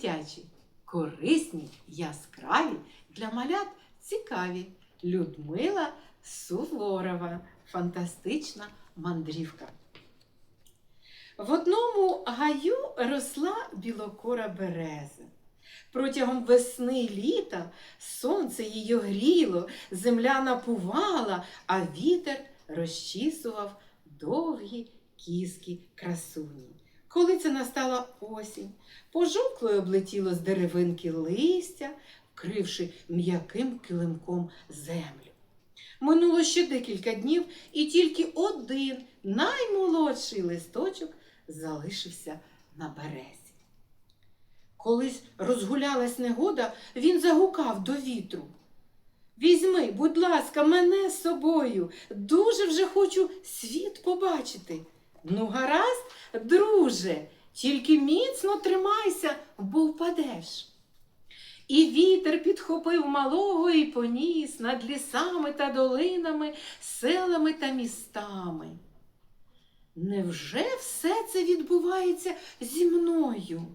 дитячі, корисні, яскраві, для малят цікаві. Людмила Суворова. Фантастична мандрівка. В одному гаю росла білокора береза. Протягом весни й літа сонце її гріло, земля напувала, а вітер розчісував довгі кіски красуні. Коли це настала осінь, пожовкло й облетіло з деревинки листя, вкривши м'яким килимком землю. Минуло ще декілька днів, і тільки один наймолодший листочок залишився на березі. Колись розгулялась негода, він загукав до вітру. Візьми, будь ласка, мене з собою. Дуже вже хочу світ побачити. Ну, гаразд, друже, тільки міцно тримайся, бо впадеш. І вітер підхопив малого і поніс над лісами та долинами, селами та містами. Невже все це відбувається зі мною?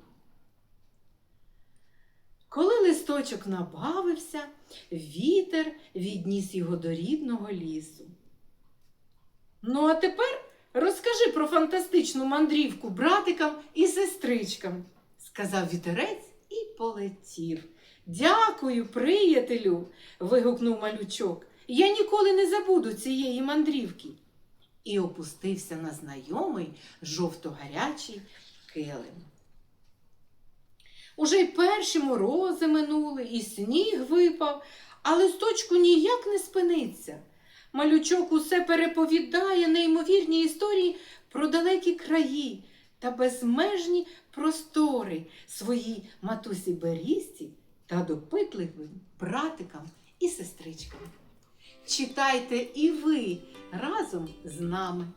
Коли листочок набавився, вітер відніс його до рідного лісу. Ну, а тепер розкажи про фантастичну мандрівку братикам і сестричкам, сказав вітерець і полетів. Дякую, приятелю. вигукнув малючок. Я ніколи не забуду цієї мандрівки. І опустився на знайомий жовто-гарячий килим. Уже й перші морози минули, і сніг випав, а листочку ніяк не спиниться. Малючок усе переповідає неймовірні історії про далекі краї та безмежні простори своїй матусі Берісті та допитливим братикам і сестричкам. Читайте і ви разом з нами.